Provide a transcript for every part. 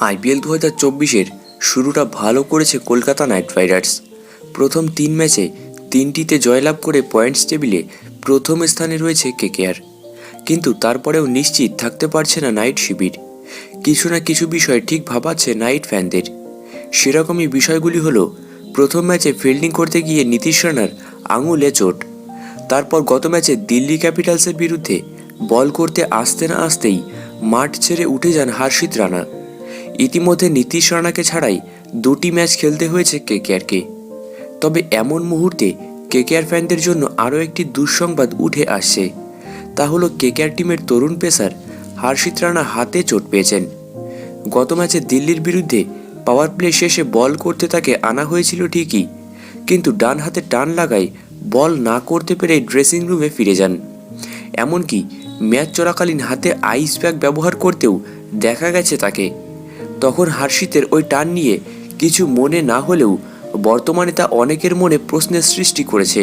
IPL দু হাজার চব্বিশের শুরুটা ভালো করেছে কলকাতা নাইট রাইডার্স। প্রথম তিন ম্যাচে তিনটিতে জয়লাভ করে পয়েন্টস টেবিলে প্রথম স্থানে রয়েছে কেকেআর। কিন্তু তারপরেও নিশ্চিত থাকতে পারছে না নাইট শিবির। কিছু না কিছু বিষয় ঠিক ভাবাচ্ছে নাইট ফ্যানদের। সেরকমই বিষয়গুলি হলো, প্রথম ম্যাচে ফিল্ডিং করতে গিয়ে নীতিশ রানার আঙুলে চোট। তারপর গত ম্যাচে দিল্লি ক্যাপিটালসের বিরুদ্ধে বল করতে আসতে না আসতেই মাঠ ছেড়ে উঠে যান হার্ষিত রানা। ইতিমধ্যে নীতিশ রানাকে ছাড়াই দুটি ম্যাচ খেলতে হয়েছে কেকেআরকে। তবে এমন মুহূর্তে কেকেআর ফ্যানদের জন্য আরও একটি দুঃসংবাদ উঠে আসছে। তা হলো কেকেআর টিমের তরুণ পেসার হার্ষিত রানা হাতে চোট পেয়েছেন। গত ম্যাচে দিল্লির বিরুদ্ধে পাওয়ার প্লে শেষে বল করতে তাকে আনা হয়েছিল ঠিকই, কিন্তু ডান হাতে টান লাগায় বল না করতে পেরে ড্রেসিং রুমে ফিরে যান। এমনকি ম্যাচ চলাকালীন হাতে আইস প্যাক ব্যবহার করতেও দেখা গেছে তাকে। তখন হার্ষিতের ওই টান নিয়ে কিছু মনে না হলেও বর্তমানে তা অনেকের মনে প্রশ্নের সৃষ্টি করেছে।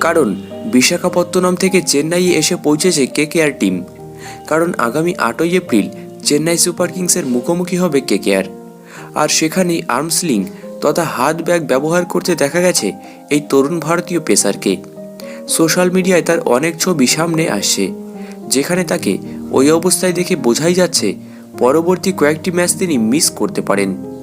কারণ বিশাখাপত্তনম থেকে চেন্নাইয়ে এসে পৌঁছেছে কেকেআর টিম। কারণ আগামী আটই এপ্রিল চেন্নাই সুপার কিংসের মুখোমুখি হবে কেকেআর। আর সেখানেই আর্মসলিং তথা হাত ব্যাগ ব্যবহার করতে দেখা গেছে এই তরুণ ভারতীয় পেসারকে। সোশ্যাল মিডিয়ায় তার অনেক ছবি সামনে আসছে, যেখানে তাকে ওই অবস্থায় দেখে বোঝাই যাচ্ছে পরবর্তী কয়েকটি ম্যাচ তিনি মিস করতে পারেন।